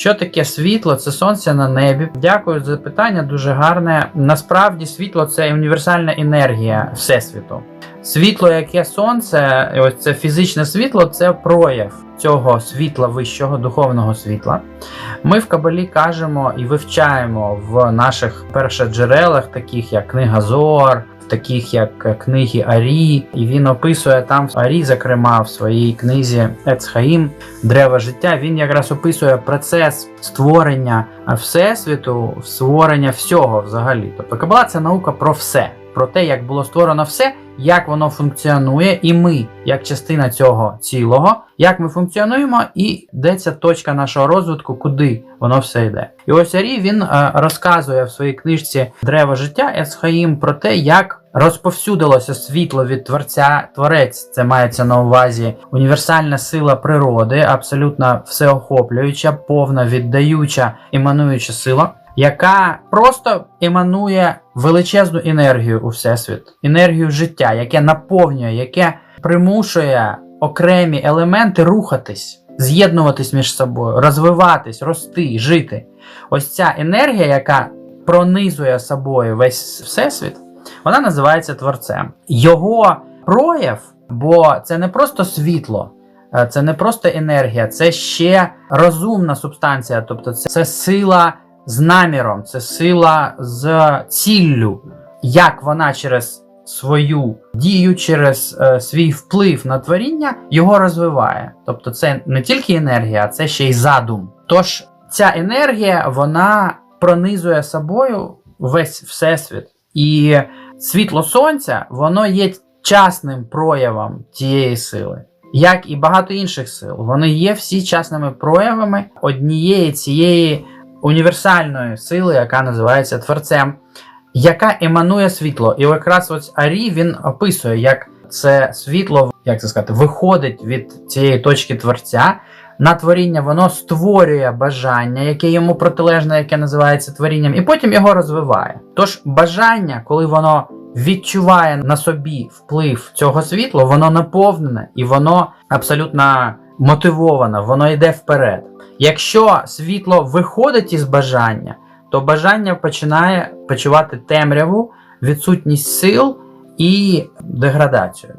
Що таке світло? Це сонце на небі. Дякую за питання, дуже гарне. Насправді, світло це універсальна енергія Всесвіту. Світло, яке сонце, ось це фізичне світло, це прояв цього світла вищого духовного світла. Ми в Кабалі кажемо і вивчаємо в наших першоджерелах, таких як книга Зоар, таких як книги Арі, і він описує там Арі, зокрема в своїй книзі Ецхаїм Древо життя. Він якраз описує процес створення всесвіту, створення всього взагалі. Тобто Кабала це наука про все, про те, як було створено все, як воно функціонує, і ми, як частина цього цілого, як ми функціонуємо, і де ця точка нашого розвитку, куди воно все йде. І ось Арі він е, розказує в своїй книжці Древо життя Есхаїм про те, як розповсюдилося світло від творця творець. Це мається на увазі універсальна сила природи, абсолютно всеохоплююча, повна, віддаюча, імануюча сила. Яка просто еманує величезну енергію у всесвіт, енергію життя, яке наповнює, яке примушує окремі елементи рухатись, з'єднуватись між собою, розвиватись, рости, жити. Ось ця енергія, яка пронизує собою весь всесвіт, вона називається творцем. Його прояв, бо це не просто світло. е, Це не просто енергія, це ще розумна субстанція, тобто це, це сила з наміром, це сила з ціллю, як вона через свою дію, через е, свій вплив на творіння його розвиває. Тобто, це не тільки енергія, а це ще й задум. Тож ця енергія вона пронизує собою весь всесвіт, і світло сонця воно є частним проявом цієї сили. Як і багато інших сил, вони є всі частними проявами однієї цієї універсальної сили, яка називається творцем, яка еманує світло. І якраз ось Арі він описує, як це світло, як це сказати, виходить від цієї точки творця. На творіння воно створює бажання, яке йому протилежне, яке називається творінням, і потім його розвиває. Тож бажання, коли воно відчуває на собі вплив цього світла, воно наповнене і воно абсолютно мотивоване, воно йде вперед. Якщо світло виходить із бажання, то бажання починає почувати темряву, відсутність сил і деградацію.